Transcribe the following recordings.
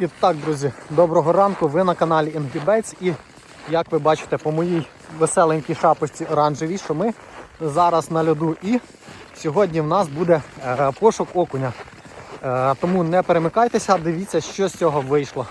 І так, друзі, доброго ранку. Ви на каналі Інгібейтс. І як ви бачите по моїй веселенькій шапочці оранжевій, що ми зараз на льоду. І сьогодні в нас буде е, пошук окуня. Е, тому не перемикайтеся, дивіться, що з цього вийшло.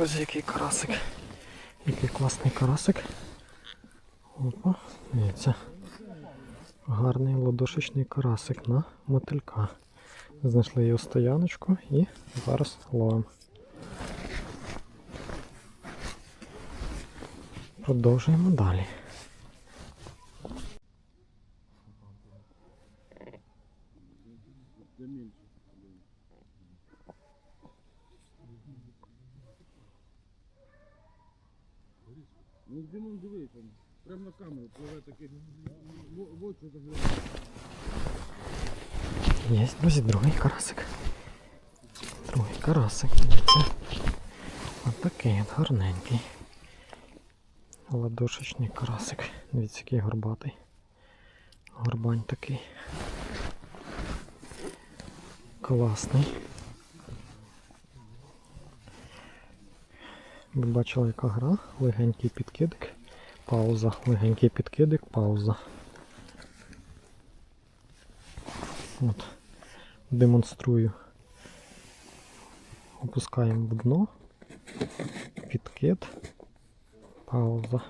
Друзі, який карасик. Який класний карасик. Опа, дивіться. Гарний ладошечний карасик на мотилька. Знайшли його стояночку і зараз ловимо. Продовжуємо далі. Камеру пливе такий, в- в очі заглядає. Є, друзі, другий карасик. Другий карасик. Дивіться. Ось такий от гарненький. Ладошечний карасик. Дивіться, який горбатий. Горбань такий. Класний. Ви бачили, яка гра? Легенький підкидик. Пауза. Легенький підкидик, пауза. От. Демонструю. Опускаємо в дно. Підкид. Пауза.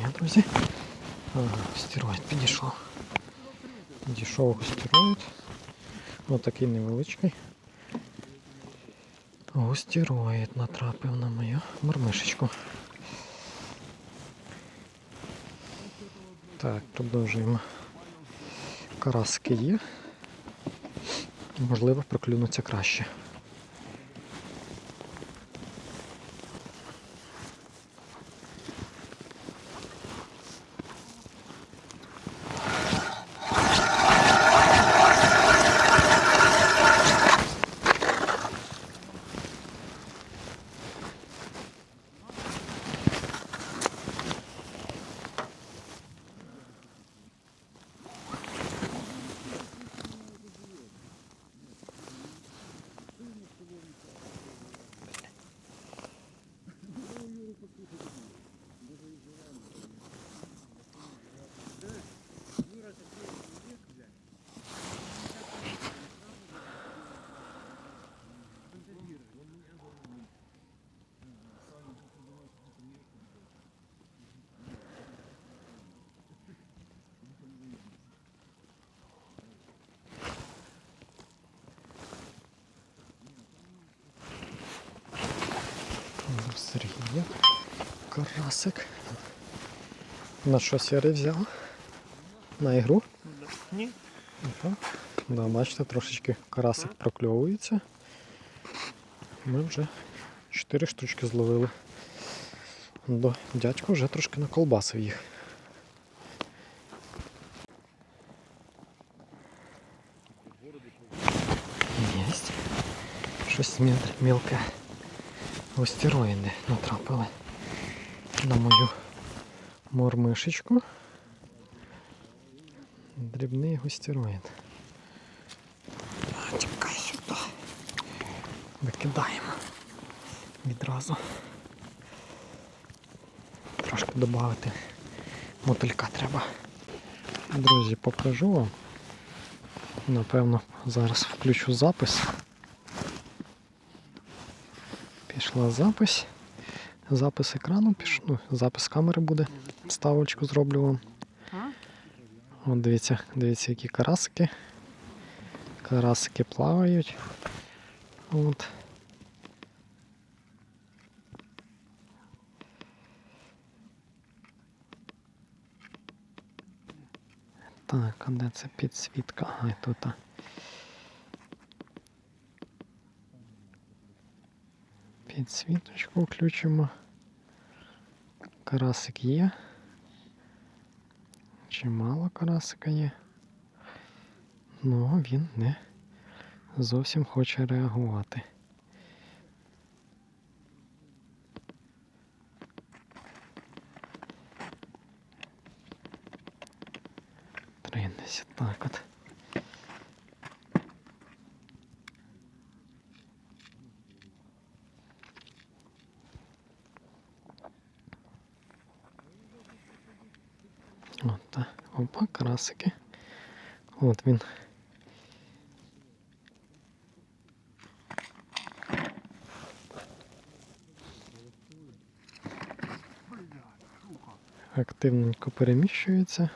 Є, друзі. Ага, стероїд підійшов. Підійшов гостероїд. Отакий невеличкий. Гостероїд натрапив на мою мормишечку. Так, продовжуємо. Караски є. Можливо, проклюнуться краще. Карасик. На що сірий взяв? На ігру? Ні. Ага. Да, бачите, трошечки карасик прокльовується. Ми вже 4 штучки зловили. До дядько вже трошки наколбасив їх. Єсть. Щось Остероїди натрапили на мою мормишечку. Дрібний гостероїд. А, Чекай сюди. Викидаємо. Відразу. Трошки додати мотилька треба. Друзі, покажу вам. Напевно, зараз включу запис. Пішла запись. Запис екрану піш... ну, запис камери буде. Ставочку зроблю вам. От дивіться, дивіться, які карасики. Карасики плавають. От. Так, а де це підсвітка? Ага, тут. а. Підсвіточку включимо. Карасик є. Чимало карасика є. Ну, він не зовсім хоче реагувати. Тридцять, так от. От так. Опа, красики. От він. Активненько переміщується.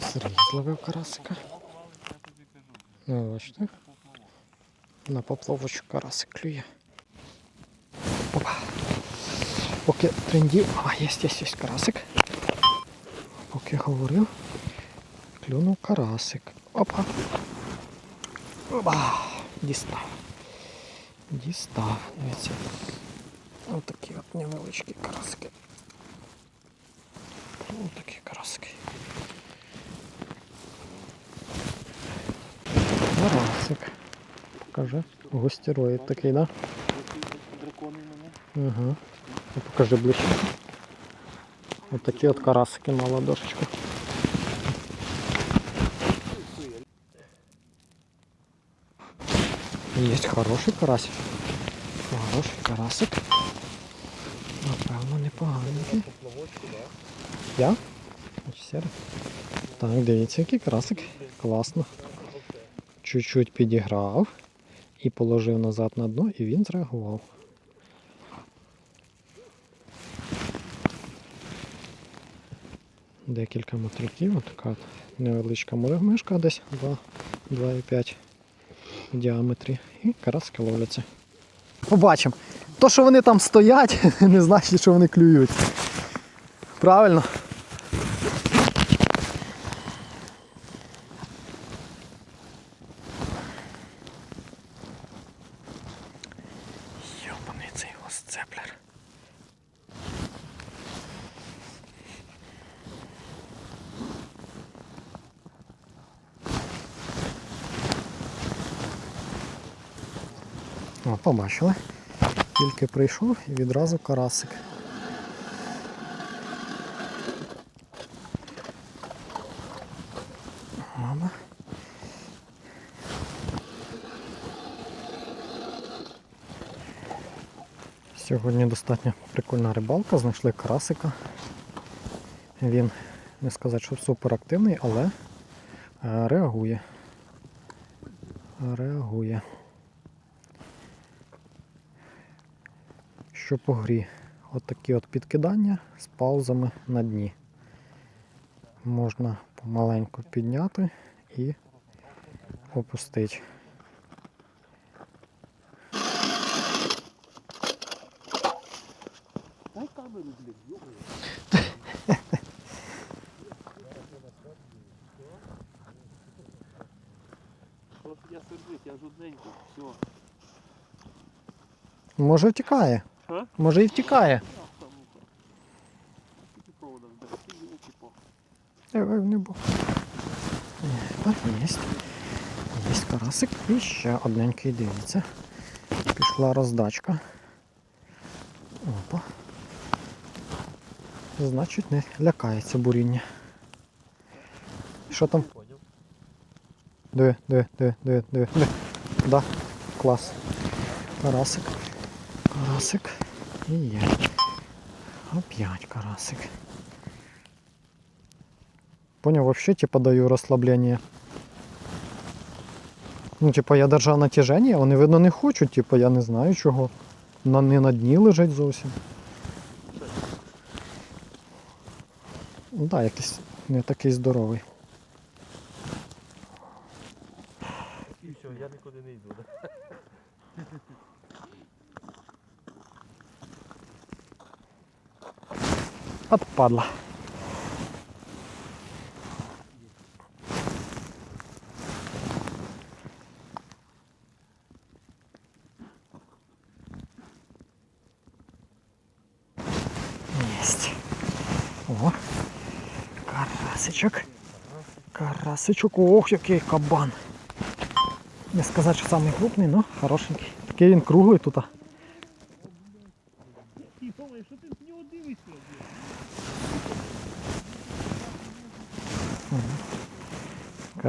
Сергій зловив карасика. Ну, бачите? На поплавочку карасик клює. Опа. Поки трендів. А, є, є, є карасик. Поки говорив, клюнув карасик. Опа. Опа. Дістав. Дістав. Дивіться. Ось такі от невеличкі карасики. Ось такі карасики. Карасик. Покажи. Гостероїд такий, да? Ага. Покажи ближче. Ось такі от карасики на ладошечку. Є хороший карасик. Хороший карасик. Напевно, непоганенький. Я? Так, дивіться, який карасик. Класно. Чуть-чуть підіграв і положив назад на дно, і він зреагував. Декілька мотильків, така невеличка мишка десь 2,5 в діаметрі. І караски ловляться. Побачимо. То, що вони там стоять, не значить, що вони клюють. Правильно? О, побачили. Тільки прийшов і відразу карасик. Мама. Сьогодні достатньо прикольна рибалка, знайшли карасика. Він не сказати, що супер активний, але е, реагує. Реагує. Що по грі? От такі от підкидання з паузами на дні. Можна Помаленьку підняти і опустити. Може втікає. А? Може і втікає. Давай не був. Так, є. Є карасик. І ще одненький, дивіться. Пішла роздачка. Опа. Значить, не лякається буріння. Що там? Диви, диви, диви, диви, диви, диви. Да, клас. Карасик. Карасик. І є. Опять карасик. Понял, вообще типа даю розслаблення. Ну, типа, я держав натяження, вони, видно, не хочуть, типа, я не знаю чого. На, не на дні лежать зовсім. Ну, да, якийсь не такий здоровий. І все, я нікуди не йду. От падла. Есть. О, карасичок. Карасичок. Ох, який кабан. Не сказати, що самий крупний, але хорошенький. Такий він круглий тут.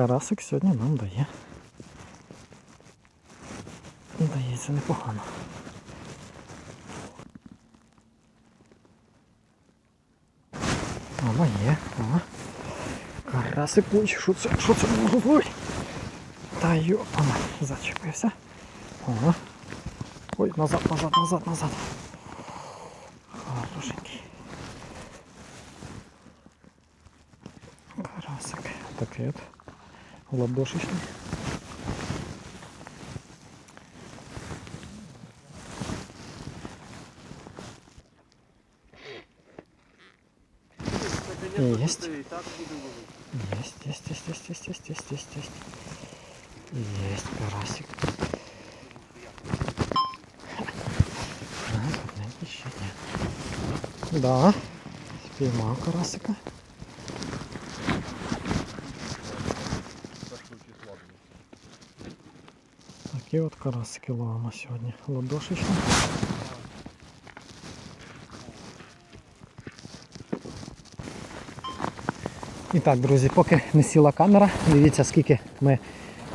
Карасик сьогодні нам дає. Дається непогано. Ова є, ова. Карасик, ой, що це, що це бути? Та йопана, зачепився. Ага. Ой, назад, назад, назад, назад. Хорошенький. Карасик. Такий от. Ладошечний. Есть. Есть, есть, есть, есть, есть, есть, есть, есть, есть. Есть карасик. А, одненький ще ні. Да, спіймав карасика. Такі от карасики ловимо сьогодні. Ладошечні. І так, друзі, поки не сіла камера, дивіться, скільки ми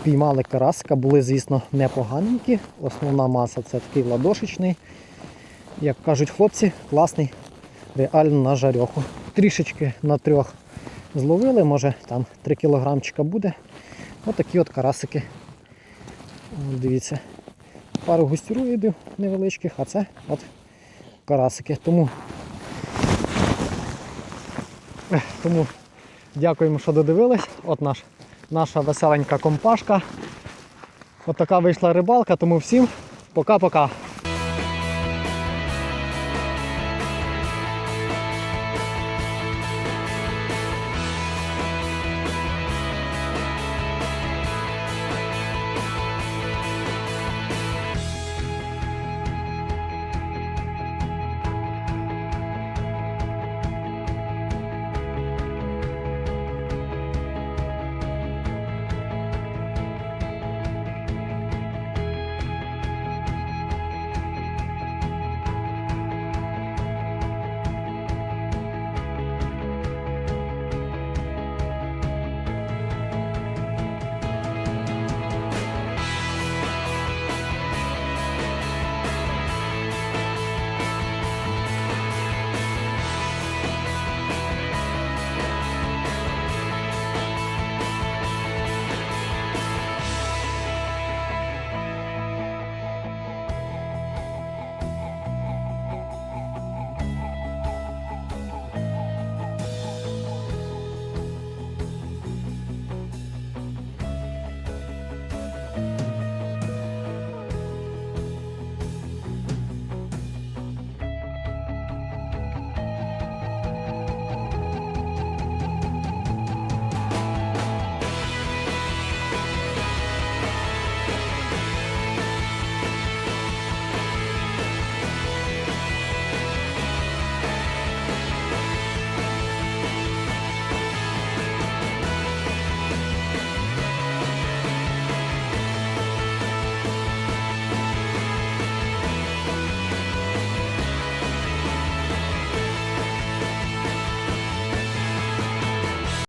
піймали карасика. Були, звісно, непоганенькі. Основна маса це такий ладошечний. Як кажуть хлопці, класний, реально на жарьоху. Трішечки на трьох зловили, може там 3 кілограмчика буде. Отакі от карасики. Дивіться. Пару густіроїдів невеличких, а це от карасики. Тому, тому Дякуємо, що додивились. От наш, наша веселенька компашка. От така вийшла рибалка, тому всім пока-пока.